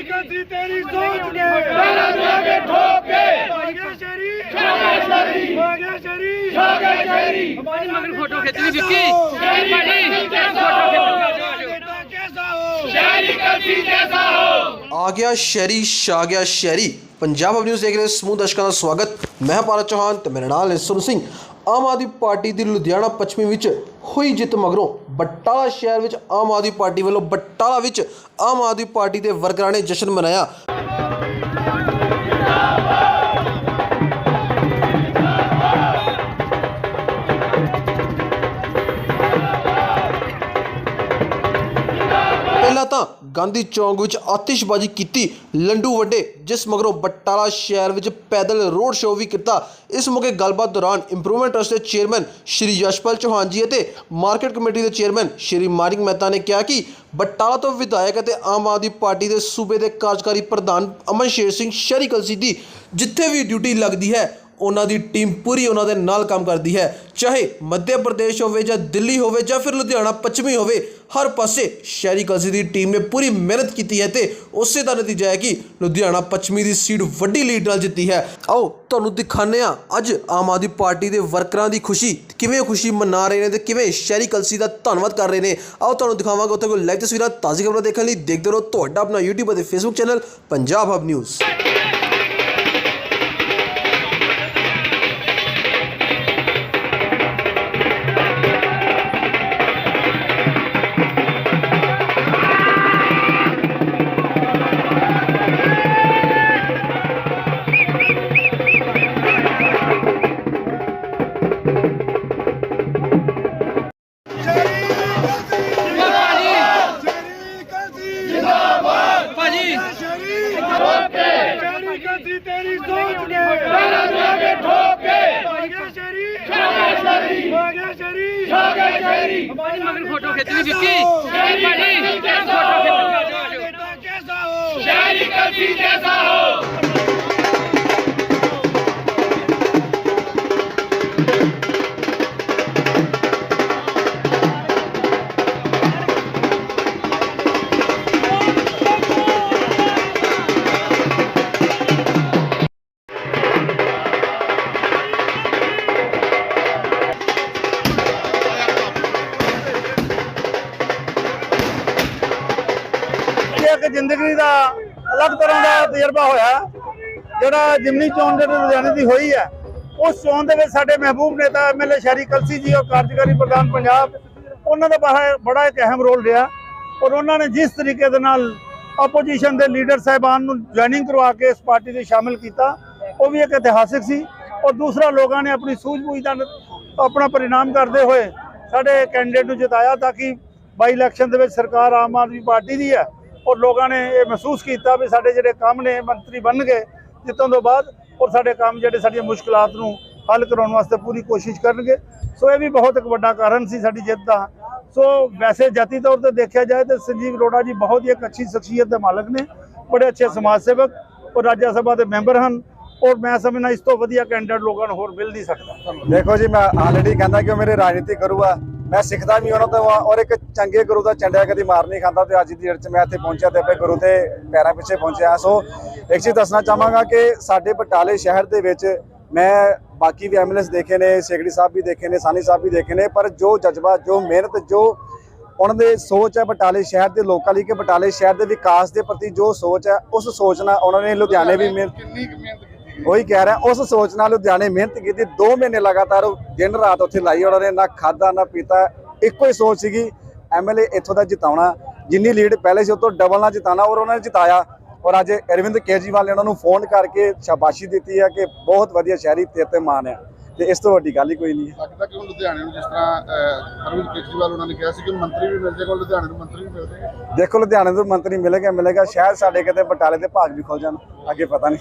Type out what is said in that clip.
ਸ਼ਹਿਰੀ ਕਦੀ ਤੇਰੀ ਸੋਚ ਨੇ ਪਹਿਲਾਂ ਦੇਵਾਂਗੇ ਠੋਕ ਕੇ ਹੋ ਗਿਆ ਸ਼ਹਿਰੀ ਸ਼ਾਗਾ ਸ਼ਹਿਰੀ ਹੋ ਗਿਆ ਸ਼ਹਿਰੀ ਸ਼ਾਗਾ ਸ਼ਹਿਰੀ ਭਾਜੀ ਮਗਰ ਫੋਟੋ ਖਿੱਚਣੀ ਵਿੱਕੀ ਸ਼ਹਿਰੀ ਭਾਜੀ ਕਦੀ ਜੈਸਾ ਫੋਟੋ ਹੋ ਖਿੱਚਣੀ ਆਜੋ ਆਜੋ ਬੇਟਾ ਕੈਸਾ ਹੋ ਸ਼ਹਿਰੀ ਕਦੀ ਜੈਸਾ ਹੋ ਆ ਗਿਆ ਆਮ ਆਦਮੀ ਪਾਰਟੀ ਦੀ ਲੁਧਿਆਣਾ ਪੱਛਮੀ ਵਿੱਚ ਹੋਈ ਜਿੱਤ ਮਗਰੋਂ ਬਟਾਲਾ ਸ਼ਹਿਰ ਵਿੱਚ ਆਮ ਆਦਮੀ ਪਾਰਟੀ ਵੱਲੋਂ ਬਟਾਲਾ ਵਿੱਚ ਆਮ ਆਦਮੀ ਪਾਰਟੀ ਦੇ ਵਰਕਰਾਂ ਨੇ ਜਸ਼ਨ ਮਨਾਇਆ। ਪਹਿਲਾਂ ਤਾਂ ਗਾਂਧੀ ਚੌਂਕ ਵਿੱਚ ਆਤਿਸ਼ਬਾਜ਼ੀ ਕੀਤੀ ਲੰਡੂ ਵੱਡੇ, ਜਿਸ ਮਗਰੋਂ ਬਟਾਲਾ ਸ਼ਹਿਰ ਵਿੱਚ ਪੈਦਲ ਰੋਡ ਸ਼ੋਅ ਵੀ ਕੀਤਾ। ਇਸ ਮੌਕੇ ਗੱਲਬਾਤ ਦੌਰਾਨ ਇੰਪਰੂਵਮੈਂਟ ਟਰਸਟ ਦੇ ਚੇਅਰਮੈਨ ਸ਼੍ਰੀ ਯਸ਼ਪਾਲ ਚੌਹਾਨ ਜੀ ਅਤੇ ਮਾਰਕੀਟ ਕਮੇਟੀ ਦੇ ਚੇਅਰਮੈਨ ਸ਼੍ਰੀ ਮਾਨਿਕ ਮਹਿਤਾ ਨੇ ਕਿਹਾ ਕਿ ਬਟਾਲਾ ਤੋਂ ਵਿਧਾਇਕ ਅਤੇ ਆਮ ਆਦਮੀ ਪਾਰਟੀ ਦੇ ਸੂਬੇ ਦੇ ਕਾਰਜਕਾਰੀ ਪ੍ਰਧਾਨ ਅਮਨ ਸ਼ੇਰ ਸਿੰਘ ਸ਼ਹਿਰੀ ਕਲਸੀ ਦੀ ਜਿੱਥੇ ਵੀ ਡਿਊਟੀ ਲੱਗਦੀ ਹੈ ਉਹਨਾਂ ਦੀ ਟੀਮ ਪੂਰੀ ਉਹਨਾਂ ਦੇ ਨਾਲ ਕੰਮ ਕਰਦੀ ਹੈ। ਚਾਹੇ ਮੱਧ ਪ੍ਰਦੇਸ਼ ਹੋਵੇ ਜਾਂ ਦਿੱਲੀ ਹੋਵੇ ਜਾਂ ਫਿਰ ਲੁਧਿਆਣਾ, ਪੱਛਮੀ ਹੋਵੇ, ਹਰ ਪਾਸੇ ਸ਼ਹਿਰੀ ਕਲਸੀ ਦੀ ਟੀਮ ਨੇ ਪੂਰੀ ਮਿਹਨਤ ਕੀਤੀ ਹੈ ਤੇ ਉਸੇ ਦਾ ਨਤੀਜਾ ਹੈ ਕਿ ਲੁਧਿਆਣਾ, ਪੱਛਮੀ ਦੀ ਸੀਟ ਵੱਡੀ ਲੀਡ ਨਾਲ ਜਿੱਤੀ ਹੈ। ਆਓ ਤੁਹਾਨੂੰ ਦਿਖਾਉਂਦੇ ਹਾਂ, ਅੱਜ ਆਮ ਆਦਮੀ ਪਾਰਟੀ ਦੇ ਵਰਕਰਾਂ ਦੀ ਖੁਸ਼ੀ ਕਿਵੇਂ ਖੁਸ਼ੀ ਮਨਾ ਰਹੇ ਨੇ ਤੇ ਕਿਵੇਂ ਸ਼ਹਿਰੀ ਕਲਸੀ ਦਾ ਧੰਨਵਾਦ ਕਰ ਰਹੇ ਨੇ। ਆਓ ਤੁਹਾਨੂੰ ਦਿਖਾਵਾਂਗੇ ਉੱਥੇ ਕੋਈ ਲਾਈਵ ਤਸਵੀਰਾਂ ਤਾਜ਼ੀ ਖਬਰਾਂ ਦੇਖਣ ਲਈ ਦੇਖਦੇ ਰਹੋ ਤੁਹਾਡਾ ਆਪਣਾ YouTube ਅਤੇ Facebook channel, Punjab hub news ਕਦੀ ਤੇਰੀ ਸੋਚ ਨੇ ਪਹਿਲਾਂ ਦੇਵਾਂਗੇ ਠੋਕ ਕੇ ਹੋ ਗਿਆ ਸ਼ਹਿਰੀ ਸ਼ਾਗਾ ਸ਼ਹਿਰੀ ਹੋ ਗਿਆ ਸ਼ਹਿਰੀ ਸ਼ਾਗਾ ਸ਼ਹਿਰੀ ਭਾਜੀ ਮਗਰ ਫੋਟੋ ਖਿੱਚਣੀ ਵਿੱਕੀ ਕਦੀ ਜੈਸਾ ਫੋਟੋ ਖਿੱਚਣੀ ਕੈਸਾ ਹੋ ਸ਼ਹਿਰੀ ਕਦੀ ਜੈਸਾ ਇੱਕ ਜ਼ਿੰਦਗੀ ਦਾ ਅਲੱਗ ਤਰ੍ਹਾਂ ਦਾ ਤਜਰਬਾ ਹੋਇਆ। ਜਿਹੜਾ ਜਿਮਨੀ ਚੋਣ ਜਿਹੜੀ ਲੁਧਿਆਣੇ ਦੀ ਹੋਈ ਹੈ, ਉਸ ਚੋਣ ਦੇ ਵਿੱਚ ਸਾਡੇ ਮਹਿਬੂਬ ਨੇਤਾ ਐਮਐਲਏ ਸ਼ਹਿਰੀ ਕਲਸੀ ਜੀ ਔਰ ਕਾਰਜਕਾਰੀ ਪ੍ਰਧਾਨ ਪੰਜਾਬ, ਉਹਨਾਂ ਦਾ ਬੜਾ ਬੜਾ ਇੱਕ ਅਹਿਮ ਰੋਲ ਰਿਹਾ। ਔਰ ਉਹਨਾਂ ਨੇ ਜਿਸ ਤਰੀਕੇ ਦੇ ਨਾਲ ਆਪੋਜੀਸ਼ਨ ਦੇ ਲੀਡਰ ਸਾਹਿਬਾਨ ਨੂੰ ਜੁਆਇਨਿੰਗ ਕਰਵਾ ਕੇ ਇਸ ਪਾਰਟੀ ਦੇ ਸ਼ਾਮਿਲ ਕੀਤਾ, ਉਹ ਵੀ ਇੱਕ ਇਤਿਹਾਸਿਕ ਸੀ। ਔਰ ਦੂਸਰਾ ਲੋਕਾਂ ਨੇ ਆਪਣੀ ਸੂਝ-ਬੂਝ ਦਾ ਆਪਣਾ ਪਰਿਣਾਮ ਕਰਦੇ ਹੋਏ ਸਾਡੇ ਕੈਂਡੀਡੇਟ ਨੂੰ ਜਿਤਾਇਆ ਤਾਂ ਕਿ ਬਾਈ ਇਲੈਕਸ਼ਨ ਦੇ ਵਿੱਚ ਸਰਕਾਰ ਆਮ ਆਦਮੀ ਪਾਰਟੀ ਦੀ ਹੈ। ਔਰ ਲੋਕਾਂ ਨੇ ਇਹ ਮਹਿਸੂਸ ਕੀਤਾ ਵੀ ਸਾਡੇ ਜਿਹੜੇ ਕੰਮ ਨੇ, ਮੰਤਰੀ ਬਣਨਗੇ ਜਿੱਤੋਂ ਤੋਂ ਬਾਅਦ, ਔਰ ਸਾਡੇ ਕੰਮ ਜਿਹੜੇ ਸਾਡੀਆਂ ਮੁਸ਼ਕਲਾਂ ਨੂੰ ਹੱਲ ਕਰਾਉਣ ਵਾਸਤੇ ਪੂਰੀ ਕੋਸ਼ਿਸ਼ ਕਰਨਗੇ। ਸੋ ਇਹ ਵੀ ਬਹੁਤ ਇੱਕ ਵੱਡਾ ਕਾਰਨ ਸੀ ਸਾਡੀ ਜਿੱਤ ਦਾ। ਸੋ ਵੈਸੇ ਜਾਤੀ ਤੌਰ ਤੇ ਦੇਖਿਆ ਜਾਏ ਤਾਂ ਸੰਜੀਵ ਅਰੋੜਾ ਜੀ ਬਹੁਤ ਹੀ ਇੱਕ ਅੱਛੀ ਸ਼ਖਸੀਅਤ ਦੇ ਮਾਲਕ ਨੇ, ਬੜੇ ਅੱਛੇ ਸਮਾਜ ਸੇਵਕ ਔਰ ਰਾਜ ਸਭਾ ਦੇ ਮੈਂਬਰ ਹਨ ਔਰ ਮੈਂ ਸਮਝਣਾ ਇਸ ਤੋਂ ਵਧੀਆ ਕੈਂਡੀਡੇਟ ਲੋਕਾਂ ਨੂੰ ਹੋਰ ਮਿਲ ਨਹੀਂ ਸਕਦਾ। ਦੇਖੋ ਜੀ, ਮੈਂ ਆਲਰੇਡੀ ਕਹਿੰਦਾ ਕਿ ਉਹ ਮੇਰੇ ਰਾਜਨੀਤੀ ਕਰੂਗਾ ਮੈਂ ਸਿੱਖਦਾ ਵੀ ਉਹਨਾਂ ਤੋਂ ਆ ਔਰ ਇੱਕ ਚੰਗੇ ਗੁਰੂ ਦਾ ਚੰਡਿਆ ਕਦੀ ਮਾਰ ਨਹੀਂ ਖਾਂਦਾ ਤੇ ਅੱਜ ਦੀ ਡੇਟ 'ਚ ਮੈਂ ਇੱਥੇ ਪਹੁੰਚਿਆ ਤੇ ਆਪਣੇ ਗੁਰੂ ਦੇ ਪੈਰਾਂ ਪਿੱਛੇ ਪਹੁੰਚਿਆ ਸੋ ਇੱਕ ਚੀਜ਼ ਦੱਸਣਾ ਚਾਹਾਂਗਾ ਕਿ ਸਾਡੇ ਬਟਾਲੇ ਸ਼ਹਿਰ ਦੇ ਵਿੱਚ ਮੈਂ ਬਾਕੀ ਵੀ ਐਮਐਲਐਸ ਦੇਖੇ ਨੇ ਸੇਗੜੀ ਸਾਹਿਬ ਵੀ ਦੇਖੇ ਨੇ, ਸਾਨੀ ਸਾਹਿਬ ਵੀ ਦੇਖੇ ਨੇ, ਪਰ ਜੋ ਜਜ਼ਬਾ, ਜੋ ਮਿਹਨਤ, ਜੋ ਉਹਨਾਂ ਦੇ ਸੋਚ ਹੈ ਬਟਾਲੇ ਸ਼ਹਿਰ ਦੇ ਲੋਕਾਂ ਲਈ ਕਿ ਬਟਾਲੇ ਸ਼ਹਿਰ ਦੇ ਵਿਕਾਸ ਦੇ ਪ੍ਰਤੀ ਜੋ ਸੋਚ ਹੈ, ਉਸ ਸੋਚ ਨਾਲ ਉਹਨਾਂ ਨੇ ਲੁਧਿਆਣੇ ਵੀ ਮਿਹਨਤ ਉਹੀ ਕਹਿ ਰਿਹਾ ਉਸ ਸੋਚ ਨਾਲ ਲੁਧਿਆਣੇ ਮਿਹਨਤ ਕੀਤੀ 2 ਮਹੀਨੇ ਲਗਾਤਾਰ ਉਹ ਦਿਨ ਰਾਤ ਉੱਥੇ ਲਾਈ ਉਹਨਾਂ ਨੇ ਨਾ ਖਾਦਾ ਨਾ ਪੀਤਾ ਇੱਕੋ ਹੀ ਸੋਚ ਸੀਗੀ ਐਮਐਲਏ ਇੱਥੋਂ ਦਾ ਜਿਤਾਉਣਾ ਜਿੰਨੀ ਲੀਡ ਪਹਿਲੇ ਸੀ ਉਹ ਤੋਂ ਡਬਲ ਨਾਲ ਜਿਤਾਣਾ ਔਰ ਉਹਨਾਂ ਨੇ ਜਿਤਾਇਆ। ਔਰ ਅੱਜ ਅਰਵਿੰਦ ਕੇਜਰੀਵਾਲ ਨੇ ਉਹਨਾਂ ਨੂੰ ਫੋਨ ਕਰਕੇ ਸ਼ਾਬਾਸ਼ੀ ਦਿੱਤੀ ਹੈ ਕਿ ਬਹੁਤ ਵਧੀਆ ਸ਼ਹਿਰੀ ਤੇਰੇ ਤੇ ਮਾਣ ਹੈ ਤੇ ਇਸ ਤੋਂ ਵੱਡੀ ਗੱਲ ਹੀ ਕੋਈ ਨਹੀਂ ਹੈ ਲੱਗਦਾ ਕਿ ਹੁਣ ਲੁਧਿਆਣੇ ਨੂੰ ਜਿਸ ਤਰ੍ਹਾਂ ਅਰਵਿੰਦ ਕੇਜਰੀਵਾਲ ਉਹਨਾਂ ਨੇ ਕਿਹਾ ਸੀ ਕਿ ਮੰਤਰੀ ਵੀ ਮਿਲ ਜਾਏਗਾ ਲੁਧਿਆਣੇ ਨੂੰ ਮੰਤਰੀ ਵੀ ਮਿਲ ਜਾਏਗਾ। ਦੇਖੋ ਲੁਧਿਆਣੇ ਤੋਂ ਮੰਤਰੀ ਮਿਲੇਗਾ ਮਿਲੇਗਾ ਸ਼ਾਇਦ ਸਾਡੇ ਕਿਤੇ ਬਟਾਲੇ ਦੇ ਭਾਗ ਵੀ ਖੁੱਲ ਜਾਣ ਅੱਗੇ ਪਤਾ ਨਹੀਂ।